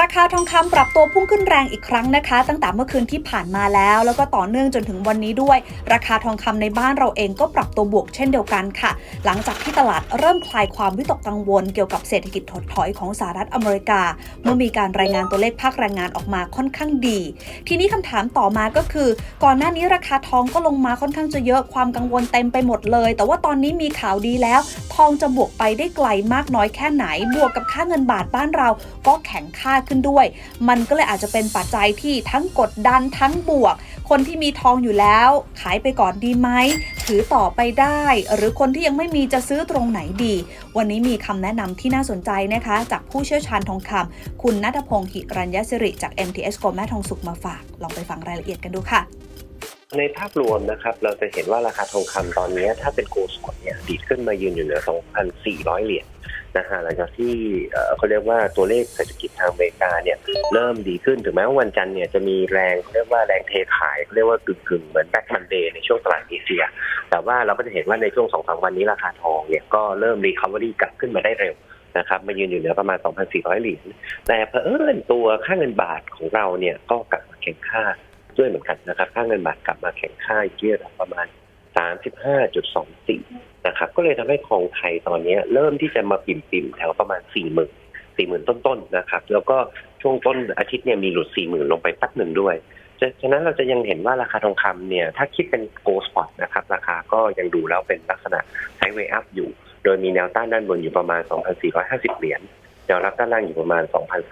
ราคาทองคำปรับตัวพุ่งขึ้นแรงอีกครั้งนะคะ ตั้งแต่เมื่อคืนที่ผ่านมาแล้ว แล้วก็ต่อเนื่องจนถึงวันนี้ด้วย ราคาทองคำในบ้านเราเองก็ปรับตัวบวกเช่นเดียวกันค่ะ หลังจากที่ตลาดเริ่มคลายความวิตกกังวล เกี่ยวกับเศรษฐกิจถดถอยของสหรัฐอเมริกา เมื่อมีการรายงานตัวเลขภาคแรงงานออกมาค่อนข้างดี ทีนี้คำถามต่อมาก็คือ ก่อนหน้านี้ราคาทองก็ลงมาค่อนข้างจะเยอะความกังวลเต็มไปหมดเลย แต่ว่าตอนนี้มีข่าวดีแล้ว ทองจะบวกไปได้ไกลมากน้อยแค่ไหน บวกกับค่าเงินบาทบ้านเราก็แข็งค่าขึ้นด้วย มันก็เลยอาจจะเป็นปัจจัยที่ทั้งกดดันทั้งบวก คนที่มีทองอยู่แล้ว ขายไปก่อนดีไหมถือต่อไปได้ หรือคนที่ยังไม่มีจะซื้อตรงไหนดี วันนี้มีคำแนะนำที่น่าสนใจนะคะ จากผู้เชี่ยวชาญทองคำคุณนัทพงศ์หิรัญยสิริจาก MTS กรมแม่ทองสุขมาฝาก ลองไปฟังรายละเอียดกันดูค่ะในภาพรวมนะครับเราจะเห็นว่าราคาทองคำตอนนี้ ถ้าเป็นโกลด์สปอตเนี่ยดีดขึ้นมายืนอยู่เหนือ 2,400 เหรียญ นะฮะหลังจากที่เขาเรียกว่าตัวเลขเศรษฐกิจทางอเมริกาเนี่ยเริ่มดีขึ้นถึงแม้ว่าวันจันทร์เนี่ยจะมีแรงเขาเรียกว่าแรงเทขายเขาเรียกว่ากึ่งๆเหมือนแบ็คมันเดย์ในช่วงตลาดเอเชีย แต่ว่าเราก็จะเห็นว่าในช่วง2-3วันนี้ราคาทองเนี่ยก็เริ่มรีคา v ว r y กลับขึ้นมาได้เร็วนะครับมายืนอยู่เหนือประมาณ 2,400 เหรียญแต่เผอิญตัวค่าเงินบาทของเราเนี่ยก็กลับมาแข็งค่าด้วยเหมือนกันนะครับ ค่าเงินบาทกลับมาแข็งค่าอยู่ที่ระดับประมาณ 35.24 นะครับ ก็เลยทำให้ทองไทยตอนนี้เริ่มที่จะมาปิ่มปิ่มๆแถวประมาณ 40,000 40,000 ต้นๆนะครับ แล้วก็ช่วงต้นอาทิตย์เนี่ยมีหลุด 40,000 ลงไปแป๊บหนึ่งด้วยฉะนั้นเราจะยังเห็นว่าราคาทองคำเนี่ย ถ้าคิดเป็นโกลสปอตนะครับ ราคาก็ยังดูแล้วเป็นลักษณะไซด์เวย์อัพอยู่ โดยมีแนวต้านด้านบนอยู่ประมาณ 2,450 เหรียญแนวรับด้านล่างอยู่ประมาณ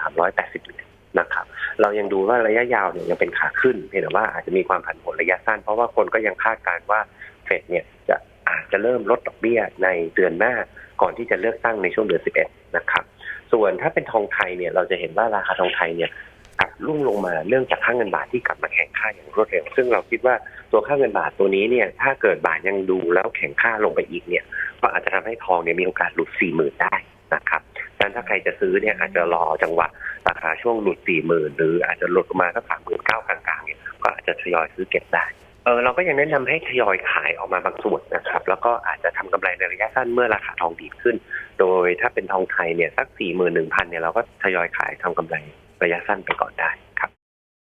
2,380 เหรียญนะครับ เรายังดูว่าระยะยาวเนี่ยยังเป็นขาขึ้น เพียงแต่ว่าอาจจะมีความผันผวนระยะสั้น เพราะว่าคนก็ยังคาดการณ์ว่า เฟดเนี่ยจะอาจจะเริ่มลดดอกเบี้ยในเดือนหน้าก่อนที่จะเลือกตั้งในช่วงเดือน 11 นะครับ ส่วนถ้าเป็นทองไทยเนี่ยเราจะเห็นว่าราคาทองไทยเนี่ยปรับลุ่งลงมาเรื่องจากค่าเงินบาทที่กลับมาแข็งค่าอย่างรวดเร็ว ซึ่งเราคิดว่าตัวค่าเงินบาทตัวนี้เนี่ยถ้าเกิดบาทยังดูแล้วแข็งค่าลงไปอีกเนี่ย ก็อาจจะทำให้ทองเนี่ยมีโอกาสหลุด40,000ได้นะครับดังนั้นถ้าใครจะซื้อเนี่ยอาจจะรอจังหวะราคาช่วงหลุด40,000หรืออาจจะหลุดประมาณสัก39,000กลางๆเนี่ยก็อาจจะทยอยซื้อเก็บได้ เออเราก็ยังแนะนำให้ทยอยขายออกมาบางส่วนนะครับ แล้วก็อาจจะทำกำไรในระยะสั้นเมื่อราคาทองดีขึ้น โดยถ้าเป็นทองไทยเนี่ยสักสี่หมื่นหนึ่งพันเนี่ยเราก็ทยอยขายทำกำไรระยะสั้นไปก่อนได้